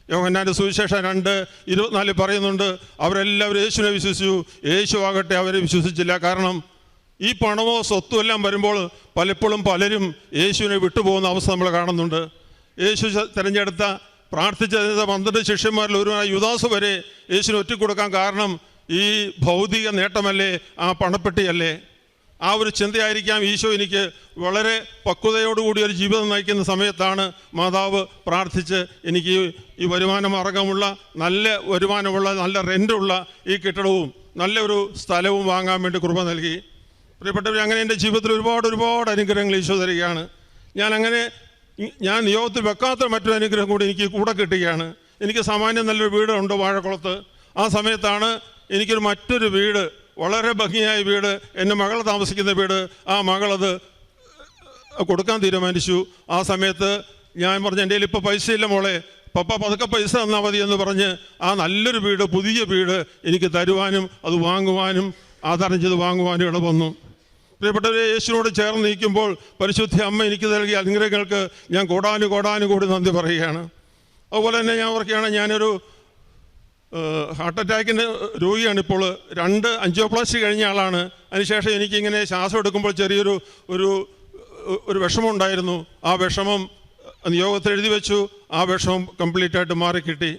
യോഹന്നാന്റെ സുവിശേഷം രണ്ട് ഇരുപത്തിനാലിൽ പറയുന്നുണ്ട് അവരെല്ലാവരും യേശുവിനെ വിശ്വസിച്ചു. യേശു ആകട്ടെ അവരെ വിശ്വസിച്ചില്ല. കാരണം ഈ പണമോ സ്വത്തും എല്ലാം വരുമ്പോൾ പലപ്പോഴും പലരും യേശുവിനെ വിട്ടുപോകുന്ന അവസ്ഥ നമ്മൾ കാണുന്നുണ്ട്. യേശു തിരഞ്ഞെടുത്ത പ്രാർത്ഥിച്ച പന്ത്രണ്ട് ശിഷ്യന്മാരിൽ ഒരു യുദാസ് വരെ യേശുവിന് ഒറ്റിക്കൊടുക്കാൻ കാരണം ഈ ഭൗതിക നേട്ടമല്ലേ ആ പണപ്പെട്ടിയല്ലേ? ആ ഒരു ചിന്തയായിരിക്കാം ഈശോ എനിക്ക് വളരെ പക്വതയോടുകൂടി ഒരു ജീവിതം നയിക്കുന്ന സമയത്താണ് മാതാവ് പ്രാർത്ഥിച്ച് എനിക്ക് ഈ വരുമാന മാർഗമുള്ള നല്ല വരുമാനമുള്ള നല്ല റെന്റുള്ള ഈ കെട്ടിടവും നല്ലൊരു സ്ഥലവും വാങ്ങാൻ വേണ്ടി കൃപ നൽകി. പ്രിയപ്പെട്ടവർ അങ്ങനെ എന്റെ ജീവിതത്തിൽ ഒരുപാട് ഒരുപാട് അനുഗ്രഹങ്ങൾ ഈശോ തരികയാണ്. ഞാൻ അങ്ങനെ ഞാൻ നിയോഗത്തിൽ വെക്കാത്ത മറ്റൊരു അനുഗ്രഹം കൂടി എനിക്ക് കൂടെ കിട്ടുകയാണ്. എനിക്ക് സാമാന്യം നല്ലൊരു വീടുണ്ട് വാഴക്കുളത്ത്. ആ സമയത്താണ് എനിക്കൊരു മറ്റൊരു വീട് വളരെ ഭംഗിയായ വീട് എന്റെ മകൾ താമസിക്കുന്ന വീട്. ആ മകളത് കൊടുക്കാൻ തീരുമാനിച്ചു. ആ സമയത്ത് ഞാൻ പറഞ്ഞു എന്റെ ഇപ്പോൾ പൈസ ഇല്ല മോളെ. പപ്പ പതുക്കെ പൈസ തന്നാൽ മതി എന്ന് പറഞ്ഞ് ആ നല്ലൊരു വീട് പുതിയ വീട് എനിക്ക് തരുവാനും അത് വാങ്ങുവാനും ആധാരം ചെയ്ത് വാങ്ങുവാനും ഇട വന്നു പ്രിയപ്പെട്ടവരെ യേശുവിനോട് ചേർന്ന് നിൽക്കുമ്പോൾ പരിശുദ്ധ അമ്മ എനിക്ക് നൽകിയ അനുഗ്രഹങ്ങൾക്ക് ഞാൻ കോടാനു കോടാനു കൂടി നന്ദി പറയുകയാണ്. അതുപോലെ തന്നെ ഞാൻ ഓർക്കുകയാണ് ഞാനൊരു ഹാർട്ട് അറ്റാക്കിന്റെ രോഗിയാണ് ഇപ്പോൾ. രണ്ട് അഞ്ചോപ്ലാസ്റ്റി കഴിഞ്ഞ ആളാണ്. അതിനുശേഷം എനിക്കിങ്ങനെ ശ്വാസം എടുക്കുമ്പോൾ ചെറിയൊരു ഒരു ഒരു വിഷമം ഉണ്ടായിരുന്നു ആ വിഷമം നിയോഗത്തിൽ എഴുതി വെച്ചു. ആ വിഷമം കംപ്ലീറ്റ് ആയിട്ട് മാറിക്കിട്ടി.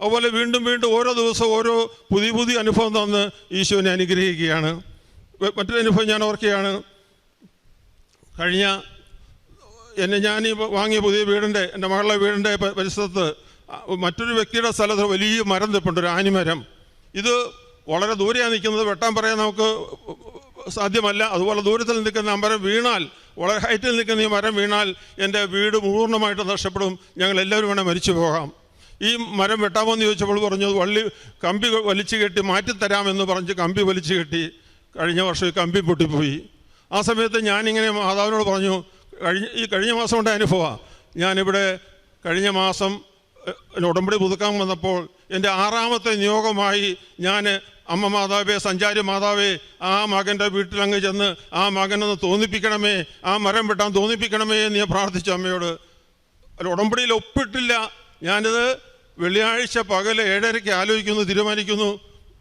അതുപോലെ വീണ്ടും വീണ്ടും ഓരോ ദിവസവും ഓരോ പുതിയ പുതിയ അനുഭവം തന്ന് ഈശോനെ അനുഗ്രഹിക്കുകയാണ്. മറ്റൊരു അനുഭവം ഞാൻ ഓർക്കുകയാണ്. കഴിഞ്ഞ എന്നെ ഞാൻ ഈ വാങ്ങിയ പുതിയ വീടിന്റെ എന്റെ മകളുടെ വീടിന്റെ പരിസരത്ത് മറ്റൊരു വ്യക്തിയുടെ സ്ഥലത്ത് വലിയ മരം നിൽപ്പുണ്ട് ഒരു ആനിമരം. ഇത് വളരെ ദൂരെയാണ് നിൽക്കുന്നത് വെട്ടാൻ പറയാൻ നമുക്ക് സാധ്യമല്ല. അതുപോലെ ദൂരത്തിൽ നിൽക്കുന്ന മരം വീണാൽ വളരെ ഹൈറ്റിൽ നിൽക്കുന്ന ഈ മരം വീണാൽ എന്റെ വീട് പൂർണമായിട്ട് നഷ്ടപ്പെടും. ഞങ്ങൾ എല്ലാവരും വേണേൽ മരിച്ചു പോകാം. ഈ മരം വെട്ടാമോ എന്ന് ചോദിച്ചപ്പോൾ പറഞ്ഞു വള്ളി കമ്പി വലിച്ചു കെട്ടി മാറ്റിത്തരാമെന്ന് പറഞ്ഞ് കമ്പി വലിച്ചു കെട്ടി കഴിഞ്ഞ വർഷം കമ്പി പൊട്ടിപ്പോയി. ആ സമയത്ത് ഞാനിങ്ങനെ മാതാവിനോട് പറഞ്ഞു കഴിഞ്ഞ ഈ കഴിഞ്ഞ മാസം കൊണ്ട് അനുഭവമാണ് ഞാനിവിടെ കഴിഞ്ഞ മാസം ഉടമ്പടി പുതുക്കാൻ വന്നപ്പോൾ എന്റെ ആറാമത്തെ നിയോഗമായി ഞാൻ അമ്മ മാതാവേ സഞ്ചാരി മാതാവേ ആ മകന്റെ വീട്ടിലങ്ങ് ചെന്ന് ആ മകനൊന്ന് തോന്നിപ്പിക്കണമേ ആ മരം വെട്ടാൻ തോന്നിപ്പിക്കണമേ എന്ന് ഞാൻ പ്രാർത്ഥിച്ചു അമ്മയോട്. അല്ല ഉടമ്പടിയിൽ ഒപ്പിട്ടില്ല. ഞാനിത് വെള്ളിയാഴ്ച പകൽ ഏഴരയ്ക്ക് ആലോചിക്കുന്നു തീരുമാനിക്കുന്നു.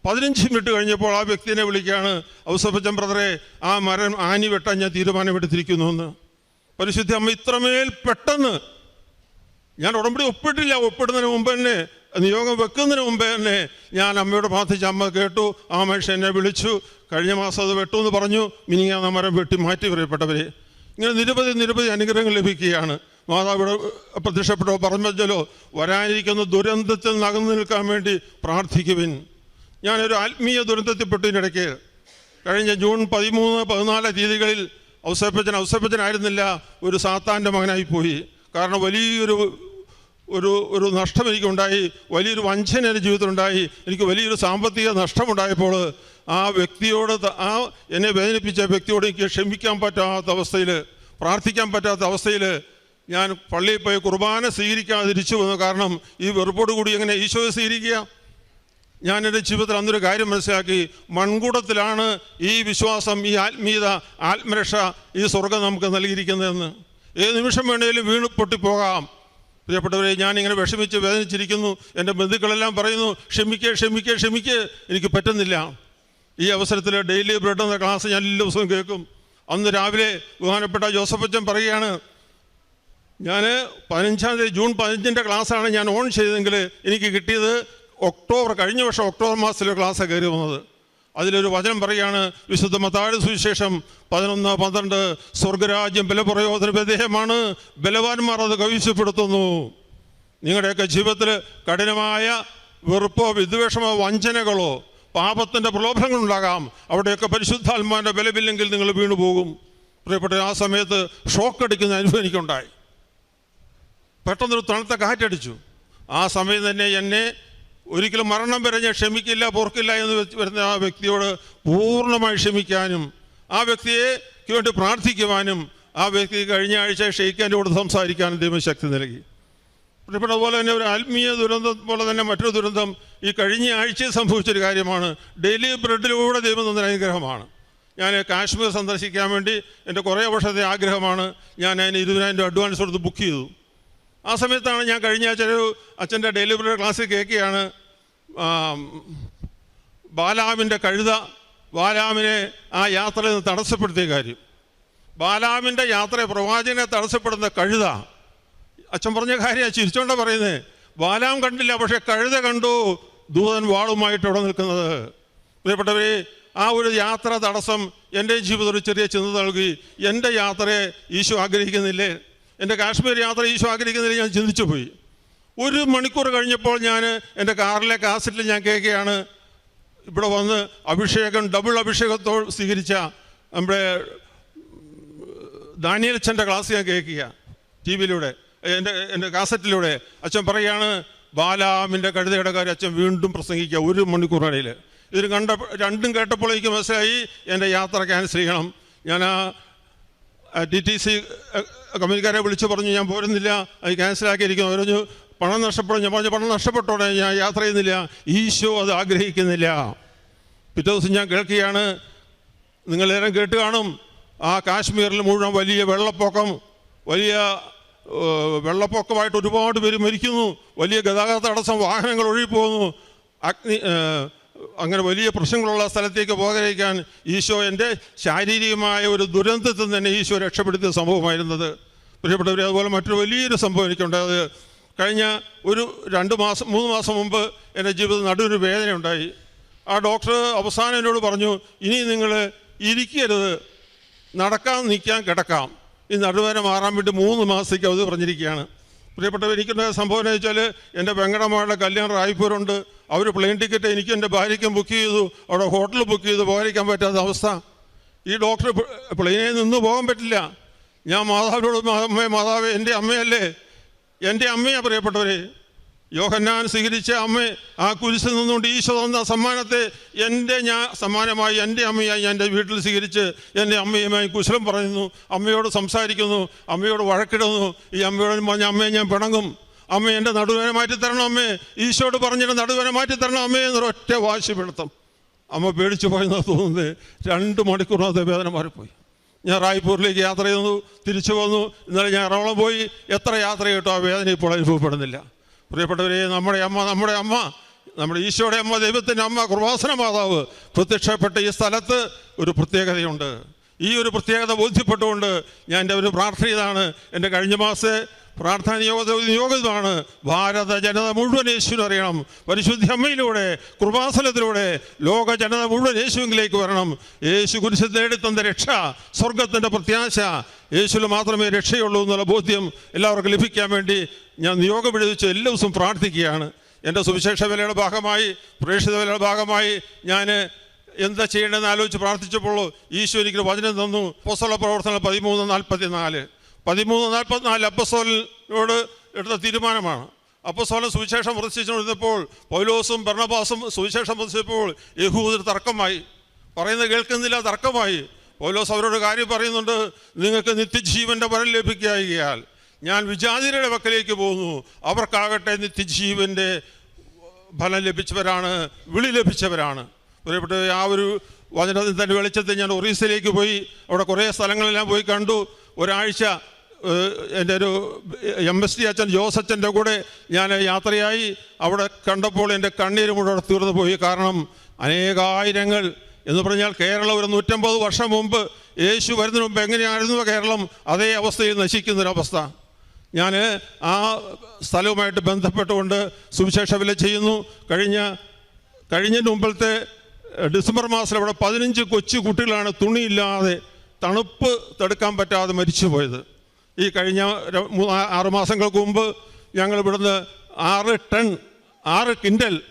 പതിനഞ്ച് മിനിറ്റ് കഴിഞ്ഞപ്പോൾ ആ വ്യക്തിനെ വിളിക്കുകയാണ് ഔസഫച്ചൻ ബ്രദറെ ആ മരം ആനി വെട്ടാൻ ഞാൻ തീരുമാനമെടുത്തിരിക്കുന്നു എന്ന്. പരിശുദ്ധി അമ്മ ഇത്രമേൽ പെട്ടെന്ന് ഞാൻ ഉടമ്പടി ഒപ്പിട്ടില്ല. ഒപ്പിടുന്നതിന് മുമ്പ് തന്നെ നിയോഗം വെക്കുന്നതിന് മുമ്പേ തന്നെ ഞാൻ അമ്മയോട് പ്രാർത്ഥിച്ച അമ്മ കേട്ടു. ആ മനുഷ്യൻ എന്നെ വിളിച്ചു. കഴിഞ്ഞ മാസം അത് വെട്ടു എന്ന് പറഞ്ഞു. മിനിങ്ങാ മരം വെട്ടി മാറ്റി പറയപ്പെട്ടവരെ ഇങ്ങനെ നിരവധി നിരവധി അനുഗ്രഹങ്ങൾ ലഭിക്കുകയാണ്. മാതാവിടെ പ്രത്യക്ഷപ്പെട്ടോ പറഞ്ഞോ വരാനിരിക്കുന്ന ദുരന്തത്തിൽ നകന്നു നിൽക്കാൻ വേണ്ടി പ്രാർത്ഥിക്കുവിൻ. ഞാനൊരു ആത്മീയ ദുരന്തത്തിൽപ്പെട്ടതിനിടയ്ക്ക് കഴിഞ്ഞ ജൂൺ പതിമൂന്ന് പതിനാല് തീയതികളിൽ ഔസേപ്പച്ചൻ ഔസേപ്പച്ചനായിരുന്നില്ല ഒരു സാത്താന്റെ മകനായി പോയി കാരണം വലിയൊരു ഒരു ഒരു നഷ്ടം എനിക്കുണ്ടായി. വലിയൊരു വഞ്ചന എന്റെ ജീവിതത്തിലുണ്ടായി. എനിക്ക് വലിയൊരു സാമ്പത്തിക നഷ്ടമുണ്ടായപ്പോൾ ആ വ്യക്തിയോട് ആ എന്നെ വേദനിപ്പിച്ച വ്യക്തിയോട് എനിക്ക് ക്ഷമിക്കാൻ പറ്റാത്ത അവസ്ഥയിൽ പ്രാർത്ഥിക്കാൻ പറ്റാത്ത അവസ്ഥയിൽ ഞാൻ പള്ളിയിൽ പോയി കുർബാന സ്വീകരിക്കാതിരിച്ചു വന്നു കാരണം ഈ വെറുപ്പോട് കൂടി എങ്ങനെ ഈശോയെ സ്വീകരിക്കുക? ഞാൻ എന്റെ ജീവിതത്തിൽ അന്നൊരു കാര്യം മനസ്സിലാക്കി. മൺകൂടത്തിലാണ് ഈ വിശ്വാസം ഈ ആത്മീയത ആത്മരക്ഷ ഈ സ്വർഗം നമുക്ക് നൽകിയിരിക്കുന്നതെന്ന്. ഏത് നിമിഷം വേണേലും വീണ് പൊട്ടിപ്പോകാം. പ്രിയപ്പെട്ടവരെ ഞാനിങ്ങനെ വിഷമിച്ച് വേദനിച്ചിരിക്കുന്നു. എന്റെ ബന്ധുക്കളെല്ലാം പറയുന്നു ക്ഷമിക്കേ ക്ഷമിക്കേ ക്ഷമിക്കേ. എനിക്ക് പറ്റുന്നില്ല. ഈ അവസരത്തിൽ ഡെയിലി ബ്രെഡ് എന്ന ക്ലാസ് ഞാൻ എല്ലാ ദിവസവും കേൾക്കും. അന്ന് രാവിലെ ബഹുമാനപ്പെട്ട ജോസഫ് അച്ഛൻ പറയുകയാണ് ഞാൻ പതിനഞ്ചാം തീയതി ജൂൺ പതിനഞ്ചിന്റെ ക്ലാസ്സാണ് ഞാൻ ഓൺ ചെയ്തതെങ്കിൽ എനിക്ക് കിട്ടിയത് ഒക്ടോബർ കഴിഞ്ഞ വർഷം ഒക്ടോബർ മാസത്തിലെ ക്ലാസ് കയറി വന്നത്. അതിലൊരു വചനം പറയാണ് വിശുദ്ധ മത്താഴ് സുവിശേഷം പതിനൊന്ന് പന്ത്രണ്ട് സ്വർഗരാജ്യം ബലപ്രയോജന വിധേയമാണ് ബലവാന്മാർ അത് കവിശപ്പെടുത്തുന്നു. നിങ്ങളുടെയൊക്കെ ജീവിതത്തിൽ കഠിനമായ വെറുപ്പോ വിദ്വേഷമോ വഞ്ചനകളോ പാപത്തിന്റെ പ്രലോഭനങ്ങളുണ്ടാകാം. അവിടെയൊക്കെ പരിശുദ്ധാത്മാവിന്റെ ബലമില്ലെങ്കിൽ നിങ്ങൾ വീണു പോകും പ്രിയപ്പെട്ട ആ സമയത്ത് ഷോക്ക് അടിക്കുന്ന അനുഭവം എനിക്കുണ്ടായി. പെട്ടെന്നൊരു തണുത്ത കാറ്റടിച്ചു. ആ സമയം തന്നെ എന്നെ ഒരിക്കലും മരണം വരെ ഞാൻ ക്ഷമിക്കില്ല പൊറുക്കില്ല എന്ന് വരുന്ന ആ വ്യക്തിയോട് പൂർണമായി ക്ഷമിക്കാനും ആ വ്യക്തിയെ വേണ്ടി പ്രാർത്ഥിക്കുവാനും ആ വ്യക്തി കഴിഞ്ഞ ആഴ്ച ഷെയ്ഖാന്റെ കൂടെ സംസാരിക്കാനും ദൈവം ശക്തി നൽകി. പ്രിയപ്പെട്ട പോലെ തന്നെ ഒരു ആത്മീയ ദുരന്തം പോലെ തന്നെ മറ്റൊരു ദുരന്തം ഈ കഴിഞ്ഞ ആഴ്ചയിൽ സംഭവിച്ചൊരു കാര്യമാണ്. ഡെയിലി ബ്രെഡിലൂടെ ദൈവം തന്നൊരു അനുഗ്രഹമാണ്. ഞാൻ കാശ്മീർ സന്ദർശിക്കാൻ വേണ്ടി എന്റെ കുറേ വർഷത്തെ ആഗ്രഹമാണ്. ഞാൻ അതിന് ഇരുപതിനായിരം രൂപ അഡ്വാൻസ് കൊടുത്ത് ബുക്ക് ചെയ്തു. ആ സമയത്താണ് ഞാൻ കഴിഞ്ഞ ആഴ്ച ഒരു അച്ഛന്റെ ബ്രെഡ് ക്ലാസ്സിൽ കേൾക്കുകയാണ്. ബാലാമിന്റെ കഴുത ബാലാമിനെ ആ യാത്രയിൽ നിന്ന് തടസ്സപ്പെടുത്തിയ കാര്യം. ബാലാമിന്റെ യാത്രയെ പ്രവാചകനെ തടസ്സപ്പെടുന്ന കഴുത. അച്ഛൻ പറഞ്ഞ കാര്യമാണ് ചിരിച്ചോണ്ടാ പറയുന്നത് ബാലാം കണ്ടില്ല പക്ഷേ കഴുത കണ്ടു. ദൂതൻ വാളുമായിട്ട് ഇവിടെ നിൽക്കുന്നത്. പ്രിയപ്പെട്ടവരെ ആ ഒരു യാത്ര തടസ്സം എന്റെ ജീവിതത്തിൽ ചെറിയ ചിന്ത നൽകി. എന്റെ യാത്രയെ ഈശോ ആഗ്രഹിക്കുന്നില്ലേ? എന്റെ കാശ്മീർ യാത്ര ഈശോ ആഗ്രഹിക്കുന്നതിൽ ഞാൻ ചിന്തിച്ചു പോയി. ഒരു മണിക്കൂർ കഴിഞ്ഞപ്പോൾ ഞാൻ എന്റെ കാറിലെ കാസറ്റിൽ ഞാൻ കേൾക്കുകയാണ്. ഇവിടെ വന്ന് അഭിഷേകം ഡബിൾ അഭിഷേകത്തോ സ്വീകരിച്ച നമ്മുടെ ദാനിയലച്ഛന്റെ ക്ലാസ് ഞാൻ കേൾക്കുക. ടി വിയിലൂടെ എന്റെ എന്റെ കാസറ്റിലൂടെ. അച്ഛൻ പറയുകയാണ് ബാലാമിന്റെ കഴുതയുടെ കാര്യം അച്ഛൻ വീണ്ടും പ്രസംഗിക്കുക ഒരു മണിക്കൂറിടയിൽ ഇത് കണ്ട രണ്ടും കേട്ടപ്പോൾ എനിക്ക് മനസ്സിലായി എന്റെ യാത്ര ക്യാൻസൽ ചെയ്യണം. ഞാൻ ആ ടി ടി സി കമ്പനിക്കാരെ വിളിച്ചു പറഞ്ഞു ഞാൻ പോരുന്നില്ല അത് ക്യാൻസലാക്കിയിരിക്കുന്നു. പറഞ്ഞു പണം നഷ്ടപ്പെടും. ഞാൻ പറഞ്ഞു പണം നഷ്ടപ്പെട്ടോടെ ഞാൻ യാത്ര ചെയ്യുന്നില്ല ഈശോ അത് ആഗ്രഹിക്കുന്നില്ല. പിറ്റേ ദിവസം ഞാൻ കേൾക്കുകയാണ് നിങ്ങളേറെ കേട്ട് കാണും ആ കാശ്മീരിൽ മുഴുവൻ വലിയ വെള്ളപ്പൊക്കം വലിയ വെള്ളപ്പൊക്കമായിട്ട് ഒരുപാട് പേര് മരിക്കുന്നു വലിയ ഗതാഗത തടസ്സം വാഹനങ്ങൾ ഒഴുകിപ്പോകുന്നു അഗ്നി അങ്ങനെ വലിയ പ്രശ്നങ്ങളുള്ള സ്ഥലത്തേക്ക് പോകാതിരിക്കാൻ ഈശോ എന്റെ ശാരീരികമായ ഒരു ദുരന്തത്തിൽ തന്നെ ഈശോ രക്ഷപ്പെടുത്തിയ സംഭവമായിരുന്നത്. പ്രിയപ്പെട്ടവരെ അതുപോലെ മറ്റൊരു വലിയൊരു സംഭവം എനിക്കുണ്ടായത് കഴിഞ്ഞ ഒരു രണ്ട് മാസം മൂന്ന് മാസം മുമ്പ് എന്റെ ജീവിതത്തിൽ നടുവിന് വേദന ഉണ്ടായി. ആ ഡോക്ടർ അവസാനം എന്നോട് പറഞ്ഞു ഇനി നിങ്ങൾ ഇരിക്കരുത്. നടക്കാം നിൽക്കാൻ കിടക്കാം. ഈ നടുവേദന മാറാൻ വേണ്ടി മൂന്ന് മാസത്തേക്ക് അവധി പറഞ്ഞിരിക്കുകയാണ്. പ്രിയപ്പെട്ടവർ എനിക്കുണ്ടായ സംഭവം എന്ന് വെച്ചാൽ എന്റെ വെങ്കടമാരുടെ കല്യാണം റായ്പൂരുണ്ട്. അവർ പ്ലെയിൻ ടിക്കറ്റ് എനിക്ക് എന്റെ ഭാര്യയ്ക്കും ബുക്ക് ചെയ്തു. അവിടെ ഹോട്ടൽ ബുക്ക് ചെയ്തു പോകാതിരിക്കാൻ പറ്റാത്ത അവസ്ഥ. ഈ ഡോക്ടർ പ്ലെയിനിൽ നിന്ന് പോകാൻ പറ്റില്ല. ഞാൻ മാതാവിനോട് "മാ- അമ്മേ മാതാവേ എന്റെ അമ്മയല്ലേ? എന്റെ അമ്മയാണ് പ്രിയപ്പെട്ടവരെ. യോഹന്നാൻ സ്വീകരിച്ച അമ്മ ആ കുരിശിൽ നിന്നുകൊണ്ട് ഈശോ തന്ന സമ്മാനത്തെ എന്റെ ഞാൻ സമ്മാനമായി എന്റെ അമ്മയായി എന്റെ വീട്ടിൽ സ്വീകരിച്ച് എന്റെ അമ്മയുമായി കുശലം പറയുന്നു. അമ്മയോട് സംസാരിക്കുന്നു. അമ്മയോട് വഴക്കിടുന്നു. ഈ അമ്മയോട് പറഞ്ഞ അമ്മയെ ഞാൻ പിണങ്ങും. അമ്മ എന്റെ നടുവേന മാറ്റി തരണം അമ്മേ. ഈശോട് പറഞ്ഞിട്ട് നടുവേന മാറ്റി തരണം അമ്മേ വാശി പിടുത്തം. അമ്മ പേടിച്ചു പോയെന്നാണ് തോന്നുന്നത് രണ്ട് മണിക്കൂറിനകത്ത് വേദന മാറിപ്പോയി. ഞാൻ റായ്പൂരിലേക്ക് യാത്ര ചെയ്തു തിരിച്ചു വന്നു. ഇന്നലെ ഞാൻ എറണാകുളം പോയി. എത്ര യാത്ര കേട്ടോ ആ വേദന ഇപ്പോൾ അനുഭവപ്പെടുന്നില്ല. പ്രിയപ്പെട്ടവരെ നമ്മുടെ അമ്മ നമ്മുടെ അമ്മ നമ്മുടെ ഈശോയുടെ അമ്മ ദൈവത്തിന്റെ അമ്മ കൃപാസന മാതാവ് പ്രത്യക്ഷപ്പെട്ട ഈ സ്ഥലത്ത് ഒരു പ്രത്യേകതയുണ്ട്. ഈ ഒരു പ്രത്യേകത ബോധ്യപ്പെട്ടുകൊണ്ട് ഞാൻ എന്റെ ഒരു പ്രാർത്ഥന ഇതാണ് എന്റെ കഴിഞ്ഞ മാസത്തെ പ്രാർത്ഥന നിയോഗ നിയോഗമാണ് ഭാരത ജനത മുഴുവൻ യേശുവിനെ അറിയണം. പരിശുദ്ധി അമ്മയിലൂടെ കൃപാസനത്തിലൂടെ ലോക ജനത മുഴുവൻ യേശുവിലേക്ക് വരണം. യേശു കുരിശ് നേടിത്തന്ന രക്ഷ സ്വർഗത്തിന്റെ പ്രത്യാശ യേശുവിൽ മാത്രമേ രക്ഷയുള്ളൂ എന്നുള്ള ബോധ്യം എല്ലാവർക്കും ലഭിക്കാൻ വേണ്ടി ഞാൻ നിയോഗം എഴുതിച്ച് എല്ലാ ദിവസവും പ്രാർത്ഥിക്കുകയാണ്. എന്റെ സുവിശേഷ വിലയുടെ ഭാഗമായി പ്രേക്ഷിത വിലയുടെ ഭാഗമായി ഞാൻ എന്താ ചെയ്യേണ്ടതെന്ന് ആലോചിച്ച് പ്രാർത്ഥിച്ചപ്പോൾ ഈശോ എനിക്ക് വചനം തന്നു. പൊസല പ്രവർത്തനം പതിമൂന്ന് നാൽപ്പത്തി നാല് പതിമൂന്ന് നാൽപ്പത്തിനാല് അപ്പസോലിനോട് എടുത്ത തീരുമാനമാണ്. അപ്പസോലൻ സുവിശേഷം പ്രദർശിച്ചുകൊണ്ടിരുന്നപ്പോൾ പൗലോസും ഭരണബാസും സുവിശേഷം പ്രദർശിച്ചപ്പോൾ യഹൂദർ തർക്കമായി. പറയുന്നത് കേൾക്കുന്നില്ല തർക്കമായി. പൗലോസ് അവരോട് കാര്യം പറയുന്നുണ്ട് നിങ്ങൾക്ക് നിത്യജീവന്റെ വരം ലഭിക്കുകയാൽ ഞാൻ വിജാതിരുടെ വക്കലേക്ക് പോകുന്നു. അവർക്കാകട്ടെ നിത്യജീവന്റെ ഫലം ലഭിച്ചവരാണ് വിളി ലഭിച്ചവരാണ്. പ്രിയപ്പെട്ട ആ ഒരു വചനത്തിൽ തന്നെ വെളിച്ചത്തിൽ ഞാൻ ഒറീസയിലേക്ക് പോയി. അവിടെ കുറേ സ്ഥലങ്ങളെല്ലാം പോയി കണ്ടു. ഒരാഴ്ച എന്റെ ഒരു എം എസ് ടി അച്ഛൻ ജോസച്ചന്റെ കൂടെ ഞാൻ യാത്രയായി. അവിടെ കണ്ടപ്പോൾ എന്റെ കണ്ണീര് മുഴുവൻ തീർന്നു പോയി. കാരണം അനേകായിരങ്ങൾ എന്ന് പറഞ്ഞാൽ കേരളം ഒരു നൂറ്റമ്പത് വർഷം മുമ്പ് യേശു വരുന്നതിന് മുമ്പ് എങ്ങനെയായിരുന്നു കേരളം? അതേ അവസ്ഥയിൽ നശിക്കുന്നൊരവസ്ഥ. ഞാൻ ആ സ്ഥലവുമായിട്ട് ബന്ധപ്പെട്ടുകൊണ്ട് സുവിശേഷ വില ചെയ്യുന്നു. കഴിഞ്ഞ കഴിഞ്ഞ മുമ്പത്തെ ഡിസംബർ മാസത്തിൽ അവിടെ പതിനഞ്ച് കൊച്ചു കുട്ടികളാണ് തുണിയില്ലാതെ തണുപ്പ് തടുക്കാൻ പറ്റാതെ മരിച്ചു മരിച്ചുപോയത്. ഈ കഴിഞ്ഞ മൂന്ന് ആറ് മാസങ്ങൾക്ക് മുമ്പ് ഞങ്ങൾ ഇവിടുന്ന് ആറ് ടൺ ആറ് കിൻഡൽ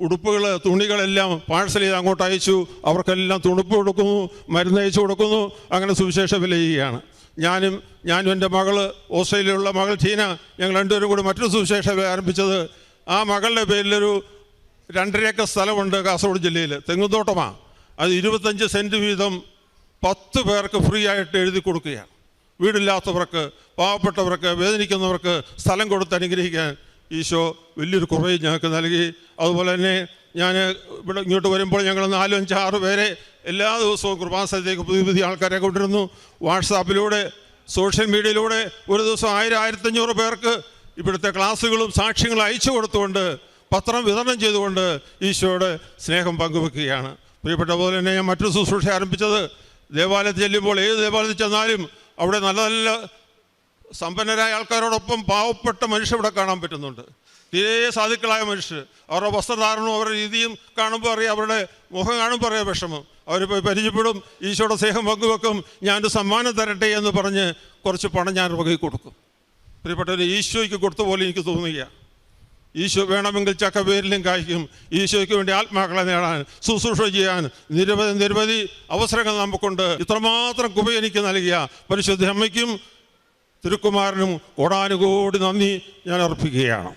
ഉടുപ്പുകൾ തുണികളെല്ലാം പാഴ്സൽ ചെയ്ത് അങ്ങോട്ട് അയച്ചു. അവർക്കെല്ലാം തുണുപ്പ് കൊടുക്കുന്നു മരുന്ന് അയച്ചു കൊടുക്കുന്നു. അങ്ങനെ സുവിശേഷം വിലയുകയാണ്. ഞാനും ഞാനും എന്റെ മകൾ ഓസ്ട്രേലിയയിലുള്ള മകൾ ടീന ഞങ്ങൾ രണ്ടുപേരും കൂടി മറ്റൊരു സുവിശേഷം ആരംഭിച്ചത്. ആ മകളുടെ പേരിലൊരു രണ്ടര ഏക്കർ സ്ഥലമുണ്ട് കാസർഗോഡ് ജില്ലയിൽ തെങ്ങുന്തോട്ടമാണ് അത് ഇരുപത്തഞ്ച് സെന്റ് വീതം പത്ത് പേർക്ക് ഫ്രീ ആയിട്ട് എഴുതി കൊടുക്കുകയാണ്. വീടില്ലാത്തവർക്ക് പാവപ്പെട്ടവർക്ക് വേദനിക്കുന്നവർക്ക് സ്ഥലം കൊടുത്ത് അനുഗ്രഹിക്കാൻ ഈശോ വലിയൊരു കുറവ് ഞങ്ങൾക്ക് നൽകി. അതുപോലെ തന്നെ ഞാൻ ഇവിടെ ഇങ്ങോട്ട് വരുമ്പോൾ ഞങ്ങൾ നാലും അഞ്ച് ആറ് പേരെ എല്ലാ ദിവസവും കുർബാനസ്ഥലത്തേക്ക് പുതിയ പുതിയ ആൾക്കാരെ കൊണ്ടിരുന്നു വാട്സാപ്പിലൂടെ സോഷ്യൽ മീഡിയയിലൂടെ ഒരു ദിവസം ആയിരം ആയിരത്തഞ്ഞൂറ് പേർക്ക് ഇവിടുത്തെ ക്ലാസ്സുകളും സാക്ഷ്യങ്ങളും അയച്ചു കൊടുത്തുകൊണ്ട് പത്രം വിതരണം ചെയ്തുകൊണ്ട് ഈശോയുടെ സ്നേഹം പങ്കുവെക്കുകയാണ്. പ്രിയപ്പെട്ട പോലെ തന്നെ ഞാൻ മറ്റൊരു ശുശ്രൂഷ ആരംഭിച്ചത്. ദേവാലയത്തിൽ ചെല്ലുമ്പോൾ ഏത് ദേവാലയത്തിൽ ചെന്നാലും അവിടെ നല്ല നല്ല സമ്പന്നരായ ആൾക്കാരോടൊപ്പം പാവപ്പെട്ട മനുഷ്യർ ഇവിടെ കാണാൻ പറ്റുന്നുണ്ട്. തീരെ സാധുക്കളായ മനുഷ്യർ. അവരുടെ വസ്ത്രധാരണവും അവരുടെ രീതിയും കാണുമ്പോൾ അറിയാം അവരുടെ മുഖം കാണുമ്പോൾ അറിയാം വിഷമം. അവർ പോയി പരിചയപ്പെടും ഈശോയുടെ സ്നേഹം പങ്കുവെക്കും ഞാനൊരു സമ്മാനം തരട്ടെ എന്ന് പറഞ്ഞ് കുറച്ച് പണം ഞാൻ വകയിൽ കൊടുക്കും. പ്രിയപ്പെട്ടവർ ഈശോയ്ക്ക് കൊടുത്ത പോലെ എനിക്ക് തോന്നുകയാണ്. ഈശോ വേണമെങ്കിൽ ചക്ക പേരിലും കായ്ക്കും. ഈശോയ്ക്ക് വേണ്ടി ആത്മാക്കളെ നേടാൻ ശുശ്രൂഷ ചെയ്യാൻ നിരവധി നിരവധി അവസരങ്ങൾ നമുക്കുണ്ട്. ഇത്രമാത്രം കുപ എനിക്ക് നൽകിയ പരിശുദ്ധ അമ്മയ്ക്കും തിരുക്കുമാരനും കോടാനുകോടി നന്ദി ഞാൻ അർപ്പിക്കുകയാണ്.